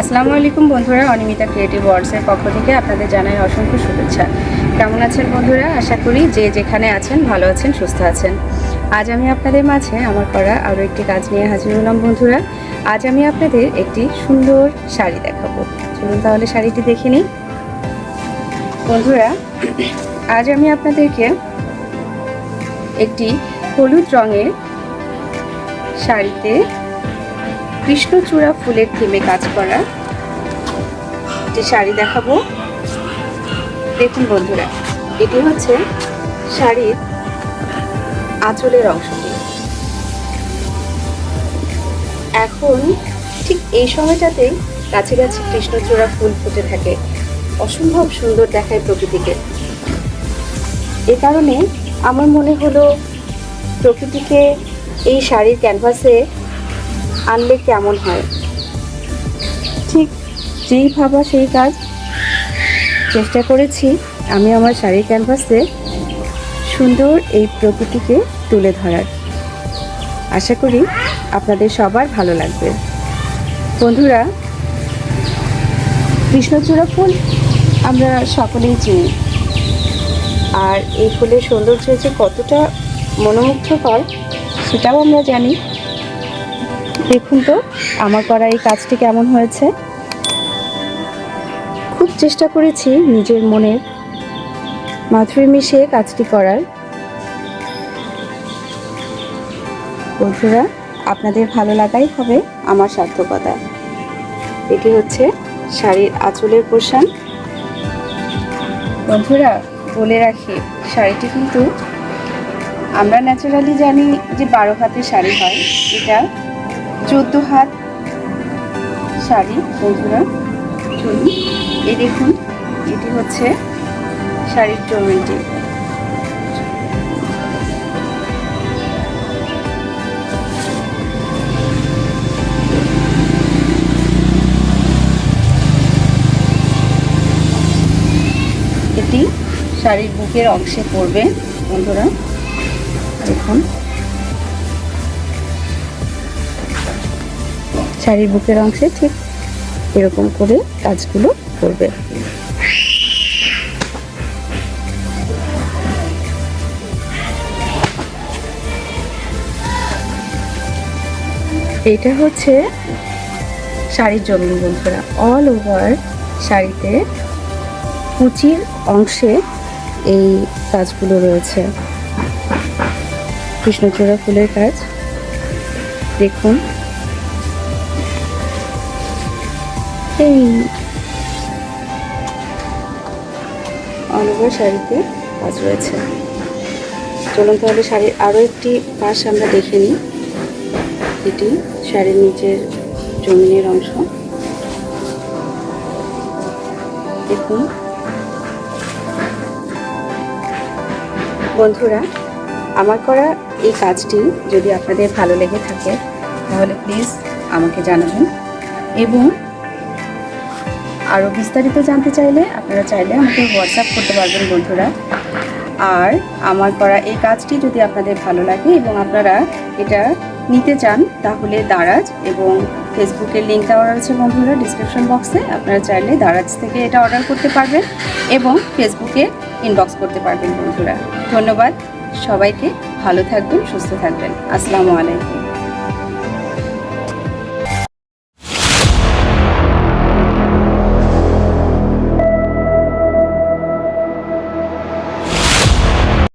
আসসালামু আলাইকুম বন্ধুরা, অনিমিতা ক্রিয়েটিভ ওয়ার্ডসের পক্ষ থেকে আপনাদের জানাই অসংখ্য শুভেচ্ছা। কেমন আছেন বন্ধুরা? আশা করি যে যেখানে আছেন, ভালো আছেন, সুস্থ আছেন। আজ আমি আপনাদের মাঝে আমার করা আরও একটি কাজ নিয়ে হাজির হলাম বন্ধুরা। আজ আমি আপনাদের একটি সুন্দর শাড়ি দেখাবো। চলুন তাহলে শাড়িটি দেখে নিই। বন্ধুরা, আজ আমি আপনাদেরকে একটি হলুদ রঙের শাড়িতে কৃষ্ণচূড়া ফুলের থিমে কাজ করা যে শাড়ি দেখাবো, দেখুন বন্ধুরা, এটি হচ্ছে শাড়ির আঁচলের অংশটি এখন ঠিক এই সময়টাতে গাছে গাছে কৃষ্ণচূড়া ফুল ফুটে থাকে, অসম্ভব সুন্দর দেখায় প্রকৃতিকে। এ কারণে আমার মনে হলো প্রকৃতিকে এই শাড়ির ক্যানভাসে আনলে কেমন হয়? ঠিক যেই ভাবা সেই কাজ চেষ্টা করেছি, আমি আমার শাড়ির ক্যানভাসে সুন্দর এই প্রকৃতিকে তুলে ধরার। আশা করি আপনাদের সবার ভালো লাগবে। বন্ধুরা, কৃষ্ণচূড়া ফুল আমরা সকলেই চিনি। আর এই ফুলের সৌন্দর্য যে কতটা মনোমুগ্ধকর, সেটাও আমরা জানি। দেখুন তো, আমার করা এই কাজটি কেমন হয়েছে। খুব চেষ্টা করেছি নিজের মনের মাধুরী মিশিয়ে কাজটি করার। বন্ধুরা, আপনাদের ভালো লাগাই হবে আমার সার্থকতা। এটি হচ্ছে শাড়ির আঁচলের পোষণ বন্ধুরা, বলে রাখি, শাড়িটি কিন্তু আমরা ন্যাচারালি জানি যে বারো হাতের শাড়ি হয়। এটা চোদ্দ হাত শাড়ি, বন্ধুরা, চলুন। এই দেখুন, এটি হচ্ছে শাড়ির চৌমেন্টি এটি শাড়ির বুকের অংশে পড়বে, বন্ধুরা। দেখুন। শাড়ির বুকের অংশে ঠিক এরকম করে কাজগুলো করবে। এটা হচ্ছে শাড়ির জমিন বন্ধুরা। অল ওভার শাড়িতে কুচির অংশে এই কাজগুলো রয়েছে। কৃষ্ণচূড়া ফুলের কাজ। দেখুন। এই শাড়িতে কাজ রয়েছে। চলুন তাহলে শাড়ির আরও একটি পাশ আমরা দেখে নিই। এটি শাড়ির নিচের জমিনের অংশ। দেখুন। বন্ধুরা, আমার করা এই কাজটি যদি আপনাদের ভালো লেগে থাকে, তাহলে প্লিজ আমাকে জানাবেন এবং আরও বিস্তারিত জানতে চাইলে আপনারা চাইলে আমাকে হোয়াটসঅ্যাপ করতে পারবেন, বন্ধুরা। আর আমার করা এই কাজটি যদি আপনাদের ভালো লাগে এবং আপনারা এটা নিতে চান, তাহলে দারাজ এবং ফেসবুকের লিঙ্ক দেওয়া রয়েছে, বন্ধুরা ডিসক্রিপশন বক্সে আপনারা চাইলে দারাজ থেকে এটা অর্ডার করতে পারবেন এবং ফেসবুকে ইনবক্স করতে পারবেন, বন্ধুরা। ধন্যবাদ। সবাইকে ভালো থাকবেন, সুস্থ থাকবেন। আসসালামু আলাইকুম।